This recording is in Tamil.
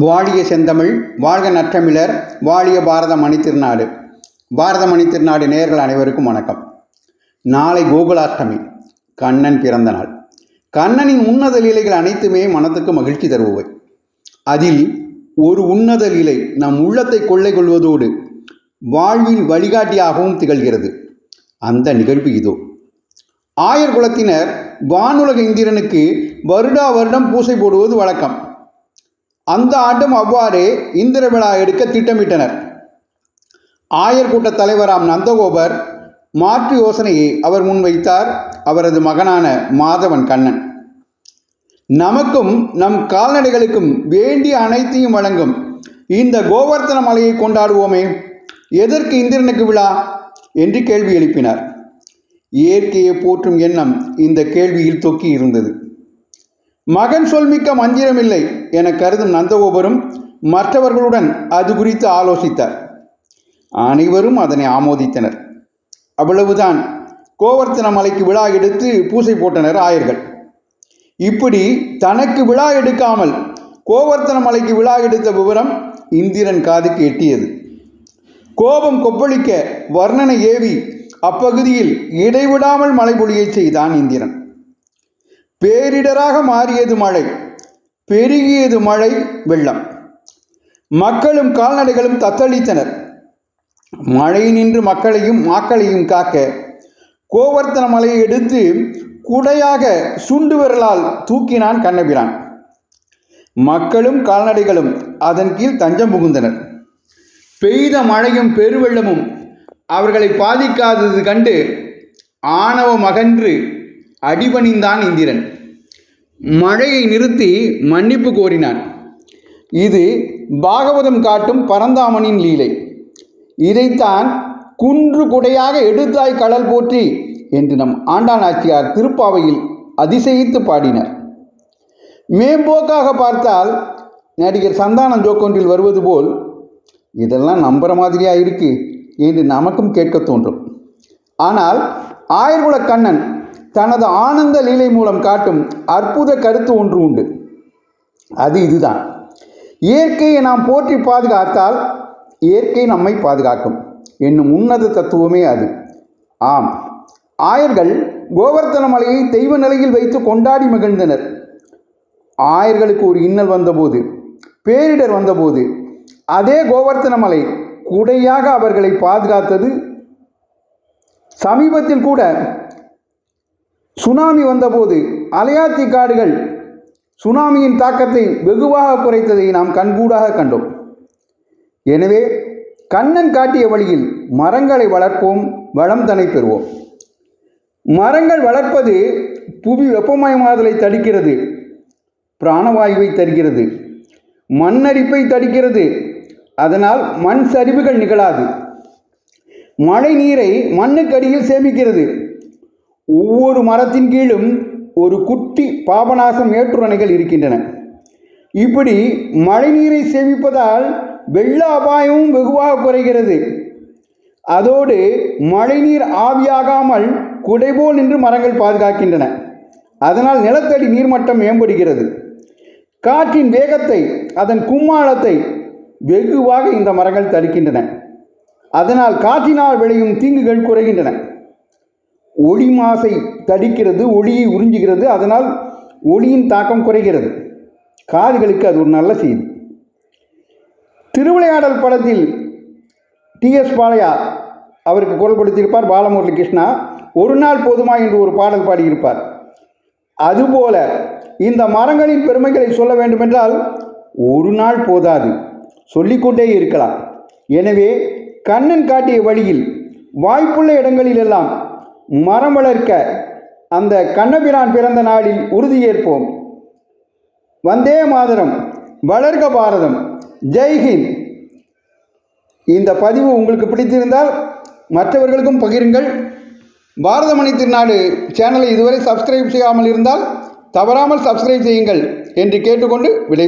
வாழிய செந்தமிழ் வாழ்க நற்றமிழர் வாழிய பாரத மணித்திருநாடு பாரத மணித்திருநாடு நேர்கள் அனைவருக்கும் வணக்கம். நாளை கோகுலாஷ்டமி கண்ணன் பிறந்த நாள். கண்ணனின் உன்னத லீலைகள் அனைத்துமே மனத்துக்கு மகிழ்ச்சி தருபவை. அதில் ஒரு உன்னத லீலை நம் உள்ளத்தை கொள்ளை கொள்வதோடு வாழ்வின் வழிகாட்டியாகவும் திகழ்கிறது. அந்த நிகழ்வு இதோ. ஆயர் குலத்தினர் வானுலக இந்திரனுக்கு வருடா வருடம் பூசை போடுவது வழக்கம். அந்த ஆண்டும் அவ்வாறே இந்திர விழா எடுக்க திட்டமிட்டனர். ஆயர் கூட்ட தலைவராம் நந்தகோபர் மாற்று யோசனையை அவர் முன்வைத்தார். அவரது மகனான மாதவன் கண்ணன். நமக்கும் நம் கால்நடைகளுக்கும் வேண்டிய அனைத்தையும் வழங்கும் இந்த கோவர்த்தன மலையை கொண்டாடுவோமே எதற்கு இந்திரனுக்கு விழா? என்று கேள்வி எழுப்பினார். இயற்கையை போற்றும் எண்ணம் இந்த கேள்வியில் தொக்கி இருந்தது மகன் சொல்மிக்க மந்திரமில்லை. என கருதும் நந்தகோபரும் மற்றவர்களுடன் அது குறித்து ஆலோசித்தார். அனைவரும் அதனை ஆமோதித்தனர். அவ்வளவுதான். கோவர்த்தன மலைக்கு விழா எடுத்து பூசை போட்டனர் ஆயர்கள். இப்படி தனக்கு விழா எடுக்காமல் கோவர்த்தன மலைக்கு விழா எடுத்த விவரம் இந்திரன் காதுக்கு எட்டியது. கோபம் கொப்பளிக்க வர்ணனை ஏவி அப்பகுதியில் இடைவிடாமல் மழை பொழியை செய்தான் இந்திரன். பேரிடராக மாறியது மழை. பெருகியது மழை வெள்ளம். மக்களும் கால்நடைகளும் தத்தளித்தனர். மழை நின்று மக்களையும் மாக்களையும் காக்க கோவர்த்தன மலையை எடுத்து குடையாக சுண்டு விரலால் தூக்கினான் கண்ணபிரான். மக்களும் கால்நடைகளும் அதன் கீழ் தஞ்சம் புகுந்தனர். பெய்த மழையும் பெருவெள்ளமும் அவர்களை பாதிக்காதது கண்டு ஆணவம் அகன்று அடிபணிந்தான் இந்திரன். மழையை நிறுத்தி மன்னிப்பு கோரினான் இது பாகவதம் காட்டும் பரந்தாமனின் லீலை. இதைத்தான் குன்று குடையாக எடுத்தாய் கடல் போற்றி என்று நம் ஆண்டான் திருப்பாவையில் அதிசயித்து பாடினார். மேம்போக்காக பார்த்தால் நடிகர் சந்தானம் ஜோக்கொன்றில் வருவது போல் இதெல்லாம் நம்புகிற மாதிரியாக இருக்கு என்று நமக்கும் கேட்க தோன்றும். ஆனால் ஆயர்குல கண்ணன் தனது ஆனந்த லீலை மூலம் காட்டும் அற்புத கருத்து ஒன்று உண்டு. அது இதுதான். இயற்கையை நாம் போற்றி பாதுகாத்தால் இயற்கை நம்மை பாதுகாக்கும். என்னும் உன்னத தத்துவமே அது. ஆம். ஆயர்கள் கோவர்த்தன மலையை தெய்வ நிலையில் வைத்து கொண்டாடி மகிழ்ந்தனர். ஆயர்களுக்கு ஒரு இன்னல் வந்தபோது பேரிடர் வந்தபோது அதே கோவர்த்தன மலை குடையாக அவர்களை பாதுகாத்தது சமீபத்தில் கூட சுனாமி வந்தபோது அலையாத்தி காடுகள் சுனாமியின் தாக்கத்தை வெகுவாக குறைத்ததை நாம் கண்கூடாக கண்டோம். எனவே கண்ணன் காட்டிய வழியில் மரங்களை வளர்ப்போம் வளம் தனை பெறுவோம். மரங்கள் வளர்ப்பது புவி வெப்பமயமாதலை தடுக்கிறது பிராணவாயுவை தருகிறது மண்ணரிப்பை தடுக்கிறது. அதனால் மண் சரிவுகள் நிகழாது. மழை நீரை மண்ணுக்கடியில் சேமிக்கிறது. ஒவ்வொரு மரத்தின் கீழும் ஒரு குட்டி பாபநாசம் ஏற்றுரணைகள் இருக்கின்றன. இப்படி மழைநீரை சேமிப்பதால் வெள்ள அபாயமும் வெகுவாக குறைகிறது. அதோடு மழைநீர் ஆவியாகாமல் குடைபோல் நின்று மரங்கள் பாதுகாக்கின்றன. அதனால் நிலத்தடி நீர்மட்டம் மேம்படுகிறது. காற்றின் வேகத்தை அதன் கும்மாளத்தை வெகுவாக இந்த மரங்கள் தடுக்கின்றன. அதனால் காற்றினால் விளையும் தீங்குகள் குறைகின்றன. ஒளி மாசை தடிக்கிறது ஒளியை உறிஞ்சுகிறது அதனால் ஒளியின் தாக்கம் குறைகிறது. காதுகளுக்கு அது ஒரு நல்ல செய்தி. திருவிளையாடல் படத்தில் டிஎஸ் பாளையா அவருக்கு குரல் கொடுத்திருப்பார் பாலமுரளி கிருஷ்ணா ஒரு நாள் போதுமா என்று ஒரு பாடல் பாடியிருப்பார். அதுபோல இந்த மரங்களின் பெருமைகளை சொல்ல வேண்டுமென்றால் ஒரு நாள் போதாது சொல்லிக்கொண்டே இருக்கலாம். எனவே கண்ணன் காட்டிய வழியில் வாய்ப்புள்ள இடங்களிலெல்லாம் மரம் வளர்க்க அந்த கண்ணபிரான் பிறந்த நாளில் உறுதியேற்போம். வந்தே மாதரம் வளர்க பாரதம் ஜெய்ஹிந்த் இந்த பதிவு உங்களுக்கு பிடித்திருந்தால் மற்றவர்களுக்கும் பகிருங்கள். பாரதமணி திருநாடு சேனலை இதுவரை சப்ஸ்கிரைப் செய்யாமல் இருந்தால் தவறாமல் சப்ஸ்கிரைப் செய்யுங்கள் என்று கேட்டுக்கொண்டு விடை